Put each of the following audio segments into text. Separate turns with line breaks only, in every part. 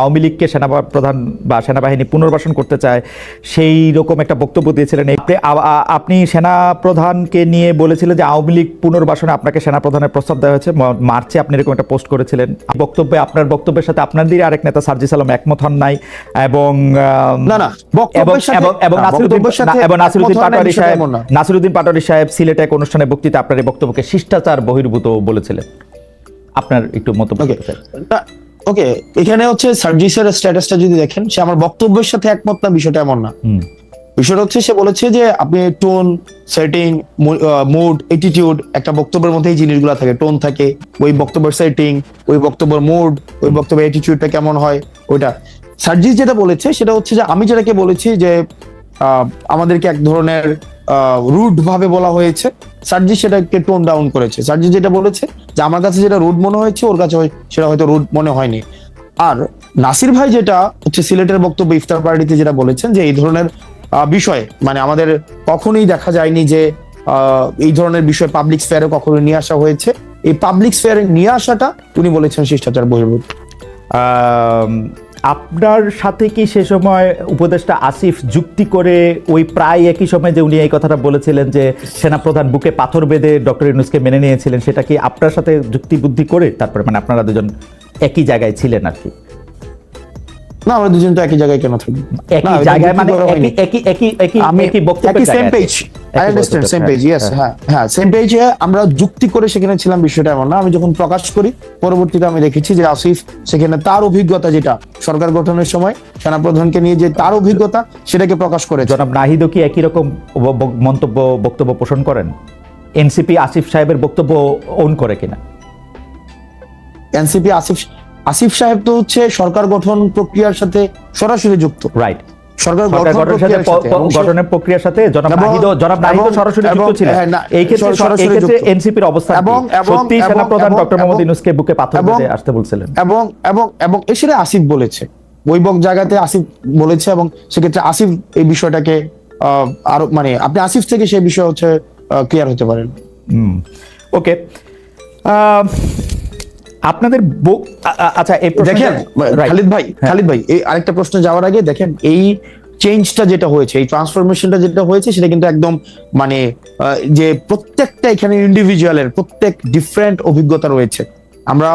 আওয়ামী লীগকে সেনাপ্রধান বা সেনাবাহিনী পুনর্বাসন করতে চায় সেই রকম একটা বক্তব্য দিয়েছিলেন। আপনি সেনাপ্রধানকে নিয়ে বলেছিলেন যে আওয়ামী লীগ পুনর্বাসনে আপনাকে সেনাপ্রধানের প্রস্তাব দেওয়া হয়েছে। মার্চে আপনি এরকম একটা পোস্ট করেছিলেন। বক্তব্যে আপনার বক্তব্যের সাথে আপনাদেরই আরেক নেতা সার্জি সালাম একমত হন নাই এবং নাসিরুদ্দিন
বিষয়টা
সাহেব
এমন
নাসিরুদ্দিন পাটোয়ারি সাহেব সিলেটে এক অনুষ্ঠানে বক্তৃতা আপনার এই বক্তব্যকে শিষ্টাচার বহির্ভূত বলেছিলেন। আপনার একটু মন্তব্য
ওকে এখানে হচ্ছে সার্জিসের স্ট্যাটাসটা যদি দেখেন সে আমার বক্তব্যের সাথে একমত না বিষয়টা এমন না। বিষয়টা হচ্ছে সে বলেছে যে আপনি টোন সেটিং মুড অ্যাটিটিউড একটা বক্তব্যের মধ্যে এই জিনিসগুলো থাকে। টোন থাকে ওই বক্তব্যের সেটিং ওই বক্তব্যের মুড ওই বক্তব্যের অ্যাটিটিউডটা কেমন হয় ওইটা। সার্জিস যেটা বলেছে সেটা হচ্ছে যে আমি যেটাকে বলেছি যে আমাদেরকে এক ধরনের রুড ভাবে বলা হয়েছে। সার্জিস সেটাকে টোন ডাউন করেছে। সার্জিস যেটা বলেছে যে আমার কাছে যেটা রুড মনে হয়েছে, ওর কাছে সেটা হয়তো রুড মনে হয়নি। আর নাসির ভাই যেটা হচ্ছে সিলেটের বক্তব্য ইফতার পার্টিতে যেটা বলেছেন যে এই ধরনের বিষয়ে মানে আমাদের কখনোই দেখা যায়নি যে এই ধরনের বিষয় পাবলিক স্ফেয়ারে কখনো নিয়ে আসা হয়েছে। এই পাবলিক স্ফেয়ারে নিয়ে আসাটা উনি বলেছেন শিষ্টাচার বহির্ভূত।
আপনার সাথে কি সে সময় উপদেষ্টা আসিফ যুক্তি করে ওই প্রায় একই সময় যে উনি এই কথাটা বলেছিলেন যে সেনাপ্রধান বুকে পাথর বেঁধে ডক্টর ইউনুসকে মেনে নিয়েছিলেন সেটা কি আপনার সাথে যুক্তি বুদ্ধি করে তারপরে মানে আপনারা দুজন একই জায়গায় ছিলেন আর কি?
না আমরা দুজন তো একই জায়গায় কেন থাকব?
একই জায়গায় মানে একই একই একই একই
আমি
একই
same page. I understand same page yes
হ্যাঁ।
হ্যাঁ হ্যাঁ সেম পেজে আমরা যুক্তি করে সেখানে ছিলাম বিষয়টা এমন না। আমি যখন প্রকাশ করি পরবর্তীতে আমি দেখেছি যে আসিফ সেখানে তার অভিজ্ঞতা যেটা সরকার গঠনের সময় সেনাপ্রধানকে নিয়ে যে তার অভিজ্ঞতা সেটাকে প্রকাশ করেছে।
জনাব নাহিদও কি একই রকম মন্তব্য বক্তব্য পোষণ করেন? এনসিপি আসিফ সাহেবের বক্তব্য ওন করে কিনা?
এনসিপি আসিফ আসিফ সাহেব তো হচ্ছে সরকার গঠন প্রক্রিয়ার সাথে সরাসরি যুক্ত।
রাইট
সরকার
গঠনের সাথে
প্রক্রিয়ার সাথে।
গঠনের প্রক্রিয়ার জনাব নাহিদও জনাব নাহিদও
এবং-
সরাসরি যুক্ত ছিলেন।
হ্যাঁ,
এই ক্ষেত্রে এই ক্ষেত্রে এনসিপির অবস্থান
এবং-
সত্যি সেনাপ্রধান
এবং-
ডক্টর মোহাম্মদ ইউনুসকে বুকে পাথর বেঁধে আসতে বলছিলেন।
এবং এবং এবং আসিফ বলেছে। ওই বক জায়গাতে আসিফ বলেছে এবং সেক্ষেত্রে আসিফ এই বিষয়টাকে আরও মানে আপনি আসিফ থেকে সেই বিষয় হচ্ছে ক্লিয়ার হতে পারেন।
ওকে। আপনাদের আচ্ছা এই
দেখেন. খালিদ ভাই
হ্যাঁ।
খালিদ ভাই এই আরেকটা প্রশ্ন যাওয়ার আগে দেখেন এই চেঞ্জটা যেটা হয়েছে, এই ট্রান্সফরমেশনটা যেটা হয়েছে, সেটা কিন্তু একদম মানে যে প্রত্যেকটা এখানে ইন্ডিভিজুয়ালের প্রত্যেক ডিফারেন্ট অভিজ্ঞতা রয়েছে। আমরা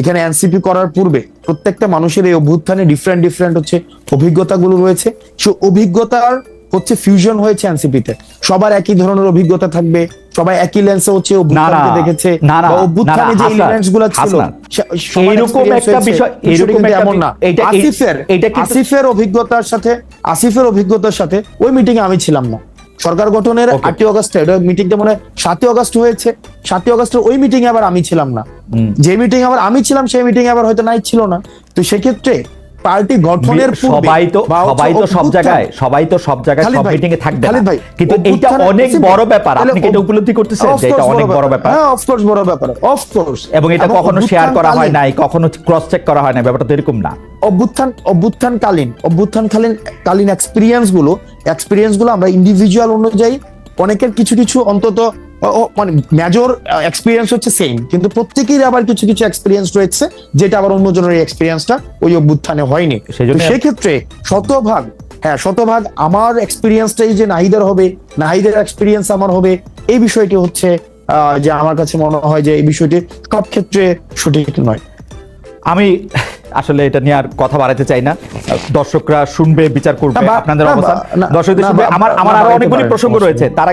এখানে এনসিপি করার পূর্বে প্রত্যেকটা মানুষের এই অভ্যুত্থানে ডিফারেন্ট ডিফারেন্ট হচ্ছে অভিজ্ঞতাগুলো রয়েছে। সে অভিজ্ঞতার হচ্ছে ফিউশন হয়েছে এনসিপিতে সবার একই ধরনের অভিজ্ঞতা থাকবে। সবাই একই লেন্সে হচ্ছে অভ্যুত্থানকে দেখেছে
না, না,
অভ্যুত্থানে যে গুলো ছিল
একটা বিষয়-
এমন না। আসিফের অভিজ্ঞতার সাথে আসিফের অভিজ্ঞতার সাথে ওই মিটিং এ আমি ছিলাম না। সরকার গঠনের. আটই অগস্টে মিটিংটা মনে সাতই অগস্ট হয়েছে। সাতই অগস্টের ওই মিটিং এ আবার আমি ছিলাম না। যে মিটিং আবার আমি ছিলাম সেই মিটিং আবার হয়তো নাই ছিল না। তো সেক্ষেত্রে পার্টি গঠনের
সবাই তো সবাই তো সব জায়গায় সবাই তো সব জায়গায় সব মিটিং এ থাকবে কিন্তু এইটা
অভ্যুত্থানের
অনেক বড় ব্যাপার। আপনি কি এটা উপলব্ধি করতেছেন যে এটা অনেক বড় ব্যাপার।
হ্যাঁ অফকোর্স বড় ব্যাপার। অফকোর্স
এবং এটা কখনো শেয়ার করা হয় নাই কখনো ক্রস চেক করা হয় না ব্যাপারটা তো এরকম না।
অভ্যুত্থান অভ্যুত্থান কালীন অভ্যুত্থান কালীন কালীন এক্সপিরিয়েন্সগুলো এক্সপিরিয়েন্সগুলো আমরা ইন্ডিভিজুয়াল অনুযায়ী অনেকের কিছু কিছু অন্তত মানে মেজর এক্সপিরিয়েন্স হচ্ছে সেম কিন্তু প্রত্যেকের আবার কিছু কিছু এক্সপিরিয়েন্স রয়েছে যেটা আবার অন্যজনের এক্সপিরিয়েন্সটা ওই অভ্যুত্থানে হয়নি। সেক্ষেত্রে শতভাগ হ্যাঁ শতভাগ আমার এক্সপিরিয়েন্সটাই যে নাহিদের হবে নাহিদের এক্সপিরিয়েন্স আমার হবে এই বিষয়টি হচ্ছে যে আমার কাছে মনে হয় যে এই বিষয়টি সব ক্ষেত্রে সঠিক নয়।
আমি আসলে এটা নিয়ে আর কথা বাড়াতে চাই না। দর্শকরা শুনবে বিচার করবে আপনাদের অবস্থান দর্শকদের শুনবে আমার আমার
আরও
অনেকগুলি প্রসঙ্গ রয়েছে। তারা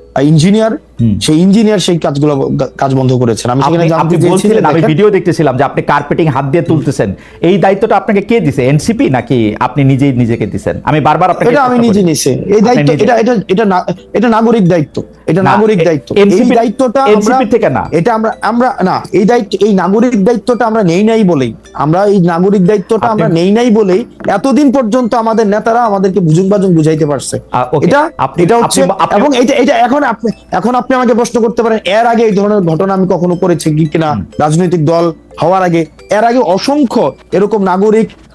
ইঞ্জিনিয়ার। সেই ইঞ্জিনিয়ার সেই কাজগুলো কাজ বন্ধ করেছেন। আমি সেখানে
আপনি-
জানতে
বলছিলেন আমি ভিডিও দেখতেছিলাম যে আপনি কার্পেটিং হাত দিয়ে তুলতেছেন। এই দায়িত্বটা আপনাকে কে দিছে এনসিপি নাকি আপনি নিজেই নিজেকে দিছেন? আমি বারবার আপনাকে
এটা আমি নিজে। নিছি। এই দায়িত্ব এটা এটা এটা এটা নাগরিক দায়িত্ব। এটা নাগরিক দায়িত্ব। এই দায়িত্বটা আমরা
NCP থেকে না।
এটা আমরা আমরা না এই দায়িত্ব এই নাগরিক দায়িত্বটা আমরা নেই নাই বলেই। আমরা এই নাগরিক দায়িত্বটা আমরা নেই নাই বলেই এতদিন পর্যন্ত আমাদের নেতারা আমাদেরকে বুঝুন বাজুন বুঝাইতে পারছে। এটা এটা হচ্ছে এবং এটা এটা এখন আপনি এখন আপনি আমাকে প্রশ্ন করতে পারেন এর আগে এই ধরনের ঘটনা আমি কখনো করেছি কি কিনা? রাজনৈতিক দল হওয়ার আগে। এর আগে অসংখ্য এরকম নাগরিক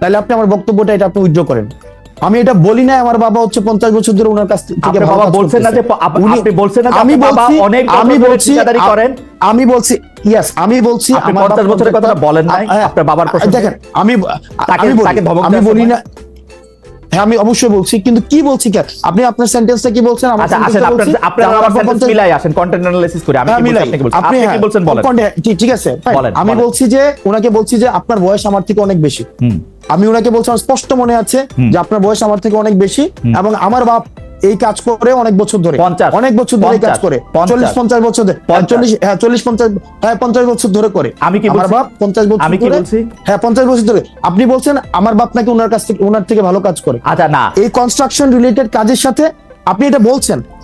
তাহলে আপনি আমার বক্তব্যটা এটা আপনি উইথড্র করেন। আমি এটা বলি নাই আমার বাবা হচ্ছে পঞ্চাশ বছর ধরে ওনার কাছ থেকে
বাবা
কাজ
বলছেন না যে আপনি বলছেন না
আমি বলছি
অনেক
আমি বলছি
করেন।
আমি বলছি ইয়েস আমি বলছি আমার
50 বছরের কথাটা বলেন নাই?
হ্যাঁ,
আপনার বাবার প্রসঙ্গে?
দেখেন আমি
তাকে-
আমি বলি- না হ্যাঁ আমি অবশ্যই বলছি কিন্তু কি বলছি কেন আপনি আপনার সেন্টেন্সটা কি বলছেন?
আচ্ছা আসেন আপনার আপনার
আমার 50
মিলাই আসেন কন্টেন্ট অ্যানালাইসিস করে। আমি
হ্যাঁ,
কি বলছি
মিলাই।
আপনি কি বলছেন?
আপনি
আপনি কি
হ্যাঁ,
বলছেন বলেন।
ঠিক- আছে। আমি বলছি যে ওনাকে বলছি যে আপনার বয়স আমার থেকে অনেক বেশি।
হুম।
আমি ওনাকে বলছি আমার স্পষ্ট মনে আছে যে আপনার বয়স আমার থেকে অনেক বেশি এবং আমার বাপ এই কাজ করে অনেক বছর ধরে।
50
অনেক বছর ধরে কাজ করে।
50
চল্লিশ পঞ্চাশ বছর ধরে। হ্যাঁ, চল্লিশ হ্যাঁ চল্লিশ পঞ্চাশ হ্যাঁ পঞ্চাশ বছর ধরে করে।
আমি কি
আমার বাপ পঞ্চাশ বছর
আমি কি বলছি?
হ্যাঁ পঞ্চাশ বছর ধরে। আপনি বলছেন আমার বাপ নাকি ওনার কাছ থেকে ওনার থেকে ভালো কাজ করে।
আচ্ছা না।
এই কনস্ট্রাকশন রিলেটেড কাজের সাথে আপনি এটা বলছেন।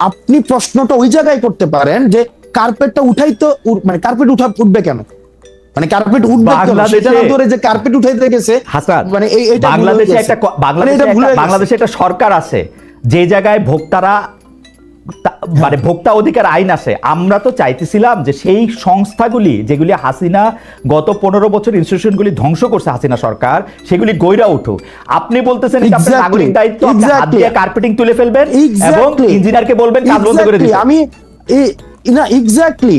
আপনি প্রশ্নটা ওই জায়গায় করতে পারেন যে কার্পেটটা উঠাই তো মানে কার্পেট উঠা উঠবে কেন? মানে কার্পেট উঠবে ধরে যে কার্পেট উঠাইতে গেছে মানে এই
বাংলাদেশে একটা
মানে
বাংলাদেশে একটা-
গেছে।
বাংলাদেশে একটা সরকার আছে যে জায়গায় ভোক্তারা মানে ভোক্তা অধিকার আইন আছে। আমরা তো চাইতেছিলাম যে সেই সংস্থাগুলি যেগুলি হাসিনা গত পনেরো বছর ইনস্টিটিউশনগুলি ধ্বংস করছে হাসিনা সরকার সেগুলি গইরা উঠুক। আপনি বলতেছেন এটা আপনার নাগরিক দায়িত্ব আপনি হাত দিয়ে কার্পেটিং তুলে ফেলবেন এবং ইঞ্জিনিয়ারকে বলবেন কাজ বন্ধ করে দিতে
আমি না এক্স্যাক্টলি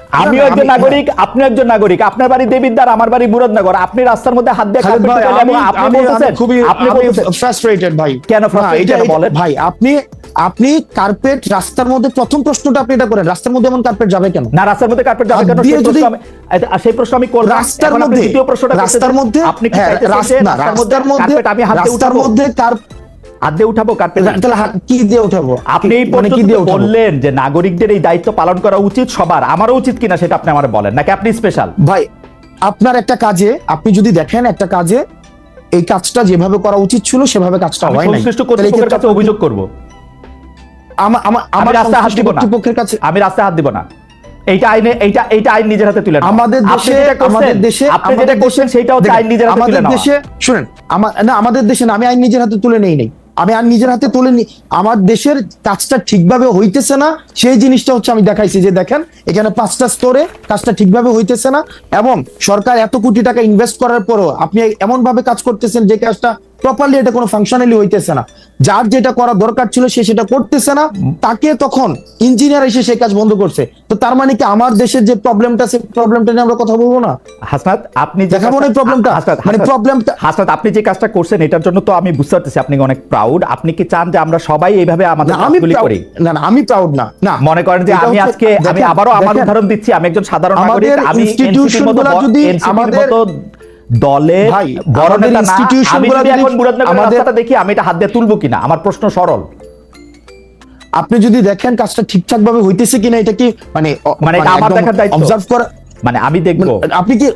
আমিও একজন নাগরিক আপনি একজন নাগরিক। আপনার বাড়ি দেবিদ্বার আমার বাড়ি মুরাদনগর আপনি রাস্তার মধ্যে হাত দিয়ে কার্পেট এবং আপনি বলতেছেন আপনি
frustrated ভাই।
কেন
এটা-
বলেন?
ভাই আপনি আপনি কার্পেট রাস্তার মধ্যে প্রথম প্রশ্নটা আপনি এটা করেন। রাস্তার মধ্যে এমন কার্পেট যাবে কেন?
না রাস্তার মধ্যে কার্পেট যাবে কেন?
দিয়ে
সেই প্রশ্ন
যদি-
আমি- করলাম
রাস্তার মধ্যে
দ্বিতীয় প্রশ্নটা
রাস্তার মধ্যে
আপনি কি
হ্যাঁ,
রাস্তার মধ্যে কার্পেট আমি হাত দিয়ে
রাস্তার মধ্যে কার
হাত দিয়ে উঠাবো কার্পেট
তাহলে কি দিয়ে উঠাবো?
আপনি এই
কি- মানে কি দিয়ে
বললেন যে নাগরিকদের এই দায়িত্ব পালন করা উচিত সবার। আমারও উচিত কিনা সেটা আপনি আমার বলেন নাকি আপনি স্পেশাল
ভাই আপনার একটা কাজে আপনি যদি দেখেন একটা কাজে এই কাজটা যেভাবে করা উচিত ছিল সেভাবে কাজটা হয় নাই।
সংশ্লিষ্ট কর্তৃপক্ষের কাছে অভিযোগ করব।
আমা- আমা-
আমি
আমার
রাস্তায় হাত দিব না।
কাছে
আমি রাস্তায় হাত দিব না। এইটা আইনে এইটা এইটা আইন নিজের হাতে তুলে
আমাদের দেশে আমাদের দেশে
আপনি যেটা করছেন সেটা হচ্ছে আইন নিজের হাতে তুলে
আমাদের দেশে শুনেন আমার না আমাদের দেশে না আমি আইন নিজের হাতে তুলে নেই নেই। আমি আর নিজের হাতে তুলে নি আমার দেশের কাজটা ঠিকভাবে হইতেছে না, সেই জিনিসটা হচ্ছে আমি দেখাইছি যে দেখেন, এখানে পাঁচটা স্তরে কাজটা ঠিকভাবে হইতেছে না। এবং সরকার এত কোটি টাকা ইনভেস্ট করার পরও আপনি এমন ভাবে কাজ করতেছেন যে কাজটা প্রপারলি এটা কোনো ফাংশনালি হইতেছে না। যার যেটা করা দরকার ছিল সে সেটা করতেছে না তাকে তখন ইঞ্জিনিয়ার এসে সেই কাজ বন্ধ করছে। তো তার মানে কি আমার দেশের যে প্রবলেমটা সেই প্রবলেমটা নিয়ে আমরা কথা বলব না?
হাসনাত আপনি
দেখাবো না প্রবলেমটা
হাসনাত,
মানে প্রবলেমটা
হাসনাত আপনি যে কাজটা করছেন এটার জন্য তো আমি বুঝতে পারতেছি আপনি অনেক প্রাউড আপনি কি চান যে আমরা সবাই এইভাবে আমাদের
আমি
করি?
না না আমি প্রাউড না। না
মনে করেন যে আমি আজকে আমি আবারও আমার উদাহরণ দিচ্ছি আমি একজন সাধারণ নাগরিক আমি
institution
NCP র মতো
গুলা
ব-
যদি আমাদের-
দলে বড় নেতা না দেখি আমি এটা হাত দিয়ে তুলবো কিনা? আমার প্রশ্ন সরল।
আপনি যদি দেখেন কাজটা ঠিকঠাক ভাবে হইতেছে কিনা এটা কি মানে
মানে আমার দেখার দায়িত্ব।
অবজার্ভ করা
মানে আমি দেখব।
মানে আপনি কি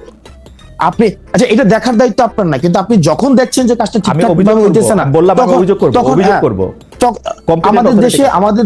আপনি আচ্ছা এটা দেখার দায়িত্ব আপনার না কিন্তু আপনি যখন দেখছেন যে কাজটা ঠিকঠাক ভাবে হইতেছে না
বললাম অভিযোগ করব, অভিযোগ
হ্যাঁ,
করব।
আমাদের দেশে আমাদের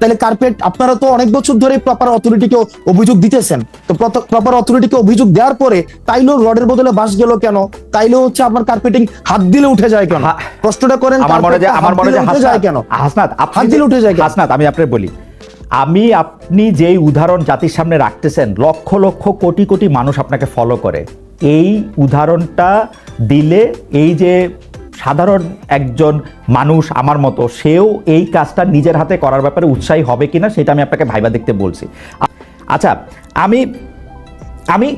তাহলে কার্পেট আপনারা তো অনেক বছর ধরে প্রপার অথরিটিকে অভিযোগ দিতেছেন। তো প্রপার অথরিটিকে অভিযোগ দেওয়ার পরে তাইলেও রডের বদলে বাস গেল কেন? তাইলেও হচ্ছে আপনার কার্পেটিং হাত দিলে উঠে যায় কেন? প্রশ্নটা করেন
আমার মনে আমার মনে
উঠে যায় কেন?
হাসনাত আপনি
হাত দিলে উঠে যায়?
হাসনাত আমি আপনাকে বলি আমি আপনি যেই উদাহরণ জাতির সামনে রাখতেছেন লক্ষ লক্ষ কোটি কোটি মানুষ আপনাকে ফলো করে। এই উদাহরণটা দিলে এই যে সাধারণ একজন মানুষ আমার মতো, সেও এই কাজটা নিজের হাতে করার ব্যাপারে উৎসাহী হবে কিনা সেটা আমি আপনাকে ভাইবা দেখতে বলছি। আচ্ছা আমি আমি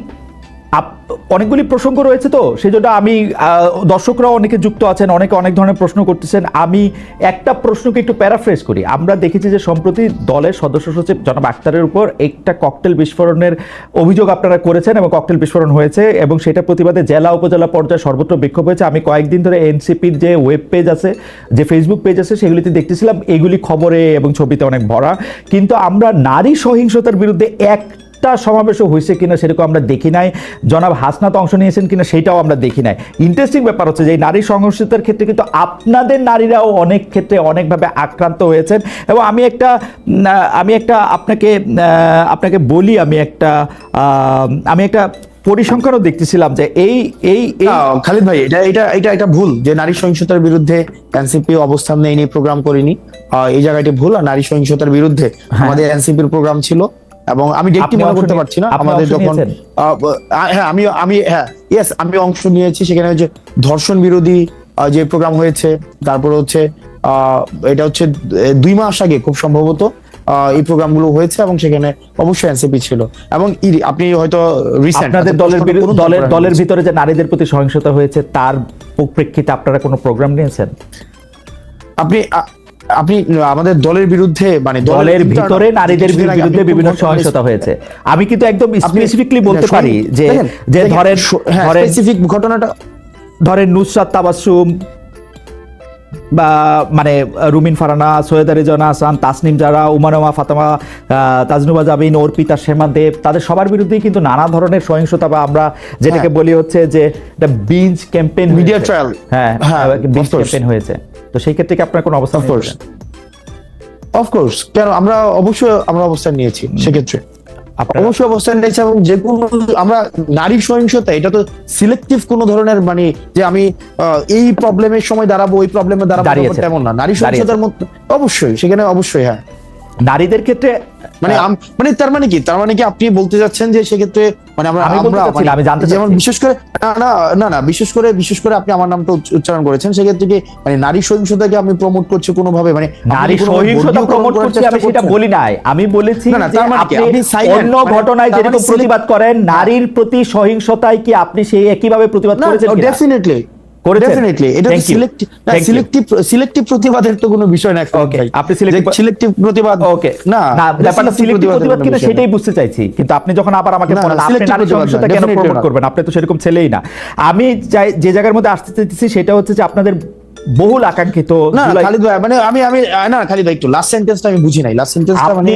অনেকগুলি প্রসঙ্গ রয়েছে তো সেজন্য আমি আহ, দর্শকরাও অনেকে যুক্ত আছেন অনেকে অনেক ধরনের প্রশ্ন করতেছেন। আমি একটা প্রশ্নকে একটু প্যারাফ্রেজ করি। আমরা দেখেছি যে সম্প্রতি দলের সদস্য সচিব জনাব আক্তারের উপর একটা ককটেল বিস্ফোরণের অভিযোগ আপনারা করেছেন এবং ককটেল বিস্ফোরণ হয়েছে এবং সেটা প্রতিবাদে জেলা উপজেলা পর্যায়ে সর্বত্র বিক্ষোভ হয়েছে। আমি কয়েকদিন ধরে এনসিপির যে ওয়েব পেজ আছে যে ফেসবুক পেজ আছে সেগুলিতে দেখতেছিলাম। এগুলি খবরে এবং ছবিতে অনেক ভরা। কিন্তু আমরা নারী সহিংসতার বিরুদ্ধে এক একটা সমাবেশও হয়েছে কিনা সেরকম আমরা দেখি নাই। জনাব হাসনাত অংশ নিয়েছেন কিনা সেটাও আমরা দেখি নাই। ইন্টারেস্টিং ব্যাপার হচ্ছে যে নারী সংঘর্ষিতার ক্ষেত্রে কিন্তু আপনাদের নারীরাও অনেক ক্ষেত্রে অনেকভাবে আক্রান্ত হয়েছেন এবং আমি একটা আমি একটা আপনাকে আপনাকে বলি আমি একটা আমি একটা পরিসংখ্যানও দেখতেছিলাম যে এই এই
খালিদ ভাই এটা এটা এটা এটা ভুল যে নারী সহিংসতার বিরুদ্ধে এনসিপি অবস্থান নেয়নি প্রোগ্রাম করিনি। এই জায়গাটি ভুল আর নারী সহিংসতার বিরুদ্ধে আমাদের এনসিপির প্রোগ্রাম ছিল। এবং আমি ডেটটি মনে করতে পারছি না আমাদের যখন হ্যাঁ আমি আমি হ্যাঁ ইয়েস আমি অংশ নিয়েছি সেখানে হচ্ছে ধর্ষণ বিরোধী যে প্রোগ্রাম হয়েছে তারপর হচ্ছে এটা হচ্ছে দুই মাস আগে খুব সম্ভবত এই প্রোগ্রামগুলো হয়েছে এবং সেখানে অবশ্যই এনসিপি ছিল। এবং আপনি হয়তো
আপনাদের দলের দলের দলের ভিতরে যে নারীদের প্রতি সহিংসতা হয়েছে তার প্রেক্ষিতে আপনারা কোনো প্রোগ্রাম নিয়েছেন?
আপনি আপনি আমাদের দলের বিরুদ্ধে মানে
দলের ভিতরে নারীদের বিরুদ্ধে বিভিন্ন সহিংসতা হয়েছে আমি কিন্তু একদম স্পেসিফিকলি বলতে পারি যে যে ধরেন
স- হ্যাঁ, ঘটনাটা
ধরেন নুসরাত তাবাসসুম বা মানে রুমিন ফারানা সৈয়দা রেজনা হাসান তাসনিম জারা উমানমা ফাতেমা তাজনুবা জাবিন অর্পিতা শেমা দেব তাদের সবার বিরুদ্ধেই কিন্তু নানা ধরনের সহিংসতা বা আমরা যেটাকে
হ্যাঁ।
বলি হচ্ছে যে বিঞ্জ ক্যাম্পেইন
Media trial।
হ্যাঁ
হ্যাঁ,
বিঞ্জ. ক্যাম্পেইন হয়েছে তো সেই ক্ষেত্রে কি আপনার কোনো অবস্থান
Of অফকোর্স কেন? আমরা অবশ্যই আমরা অবস্থান নিয়েছি সেক্ষেত্রে। অবশ্যই অবস্থান নিয়েছি এবং যে কোনো আমরা নারী সহিংসতা এটা তো সিলেক্টিভ কোন ধরনের মানে যে আমি এই প্রবলেমের সময় দাঁড়াবো ওই প্রবলেমে দাঁড়াবো। তেমন না। নারী সহিংসতার মধ্যে অবশ্যই সেখানে অবশ্যই হ্যাঁ।
নারীদের ক্ষেত্রে
মানে আম- মানে তার মানে কি? তার মানে কি আপনি বলতে যাচ্ছেন যে সেক্ষেত্রে মানে আমরা
আমি
আমরা
আমি জানতে
যেমন বিশেষ করে না না না বিশেষ করে বিশেষ করে আপনি আমার নামটা উচ্চারণ করেছেন সেক্ষেত্রে কি মানে নারী সহিংসতাকে আমি প্রমোট করছি মানে আপনি
নারী সহিংসতা প্রমোট করছি আমি সেটা বলি নাই। আমি বলেছি
মানে?
আপনি অন্য
মানে
ঘটনায়
মানে
যেরকম প্রতিবাদ করেন নারীর প্রতি সহিংসতায় কি আপনি সেই একইভাবে প্রতিবাদ করেছেন
ডেফিনেটলি? ডেফিনেটলি এটা
Thank
সিলেক্টিভ সিলেক্টিভ সিলেক্টিভ প্রতিবাদের তো কোনো বিষয় না
আপনি
সিলেক্টিভ প্রতিবাদ
ওকে
না
না ব্যাপারটা সিলেক্টিভ প্রতিবাদ
কিনা
সেটাই বুঝতে চাইছি। কিন্তু আপনি যখন আবার আমাকে কেন প্রমোট করবেন? আপনি তো সেরকম ছেলেই না। আমি যাই- যে জায়গার মধ্যে আসতে চাইতেছি সেটা হচ্ছে যে আপনাদের বহুল আকাঙ্ক্ষিত
না
জুলাই-
খালিদ ভাই মানে আমি আমি না খালিদ ভাই একটু লাস্ট সেন্টেন্সটা আমি বুঝি নাই। লাস্ট সেন্টেন্সটা মানে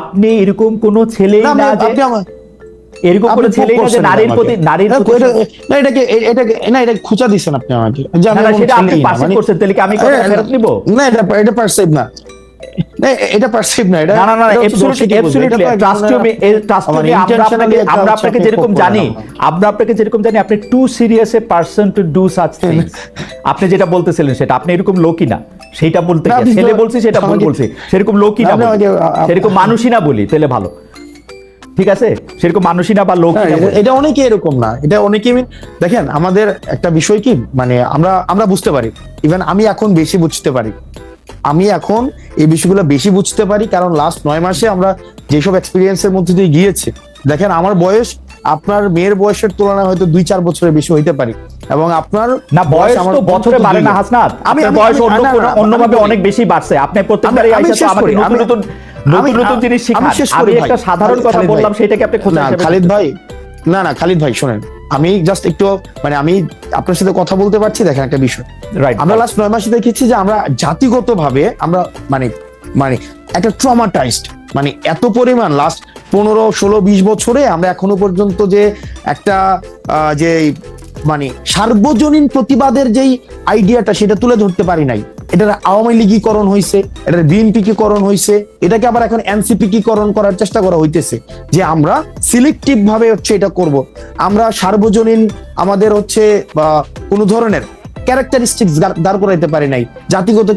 আপনি এরকম কোন ছেলে
না,
যে
আপনি আমার
এরকম যে নারীর প্রতি নারীর
না,
প্রতি
না এটাকে এটাকে না এটা খুঁচা দিছেন আপনি আমাকে।
না, সেটা আপনি
মানে-
করছেন, তাহলে কি আমি কথা ফেরত নিবো?
না এটা এটা পারসেভ না। না, এটা পারসিভ না এটা
না না না
এটা হচ্ছে
absolutely,
দর্শকই বুঝবে। এটা
absolutely,
তো এক
trust
ধরনের-
me, এই trust
আমার
আপনাকে- যেরকম জানি আমরা আপনাকে যেরকম জানি আপনি too serious a person to do such things আপনি যেটা বলতেছিলেন সেটা আপনি এরকম লোকই না সেটা বলতে ছেলে বলছি সেটা ভুল বলছি। সেরকম লোকই না সেরকম মানুষই না বলি তাহলে ভালো। ঠিক আছে? সেরকম মানুষই না বা লোকই
হ্যাঁ, এটা- অনেকে এরকম না। এটা অনেকে দেখেন আমাদের একটা বিষয় কি মানে আমরা আমরা বুঝতে পারি। ইভেন আমি এখন বেশি বুঝতে পারি। আমি এখন এই বিষয়গুলো বেশি বুঝতে পারি কারণ লাস্ট নয় মাসে আমরা যেসব এক্সপিরিয়েন্সের মধ্যে দিয়ে গিয়েছি দেখেন আমার বয়স আপনার মেয়ের বয়সের তুলনায় হয়তো দুই চার বছরের বেশি হইতে পারি। এবং আপনার
না বয়স
আমার
বছরে বাড়ে না। হাসনাত। আপনার বয়স অন্য অন্যভাবে অনেক বেশি বাড়ছে। আপনি প্রত্যেকবারই আইসা তো আমাকে নতুন নতুন নতুন
আমি-
নতুন জিনিস শিখান। আমি একটা সাধারণ কথা বললাম সেটাকে আপনি খোঁজা
খালিদ ভাই না না খালিদ ভাই শোনেন। আমি জাস্ট একটু মানে আমি আপনার সাথে কথা বলতে পারছি দেখেন একটা বিষয়।
রাইট
আমরা লাস্ট নয় মাসে দেখেছি যে আমরা জাতিগত ভাবে আমরা মানে মানে একটা ট্রমাটাইজড মানে এত পরিমাণ লাস্ট পনেরো ষোলো বিশ বছরে আমরা এখনও পর্যন্ত যে একটা আহ, যে মানে সার্বজনীন প্রতিবাদের যেই আইডিয়াটা সেটা তুলে ধরতে পারি নাই। এটার আওয়ামী লীগীকরণ হয়েছে এটার বিএনপিকীকরণ হয়েছে এটাকে আবার এখন এনসিপি করণ করার চেষ্টা করা হইতেছে যে আমরা সিলেক্টিভ ভাবে হচ্ছে এটা করব। আমরা সার্বজনীন আমাদের হচ্ছে কোনো ধরনের ক্যারেক্টারিস্টিক্স দাঁড় করাইতে পারি নাই জাতিগত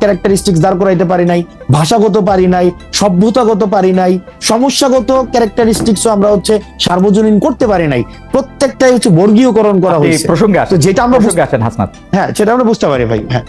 ক্যারেক্টারিস্টিক্স দাঁড় করাইতে পারি নাই ভাষাগত পারি নাই সভ্যতাগত পারি নাই সমস্যাগত ক্যারেক্টারিস্টিক্সও আমরা হচ্ছে সার্বজনীন করতে পারি নাই প্রত্যেকটাই হচ্ছে বর্গীয়করণ করা হয়েছে।
প্রসঙ্গে আছে
যেটা আমরা
প্রসঙ্গে আছেন হাসনাত।
হ্যাঁ সেটা আমরা বুঝতে পারি ভাই হ্যাঁ।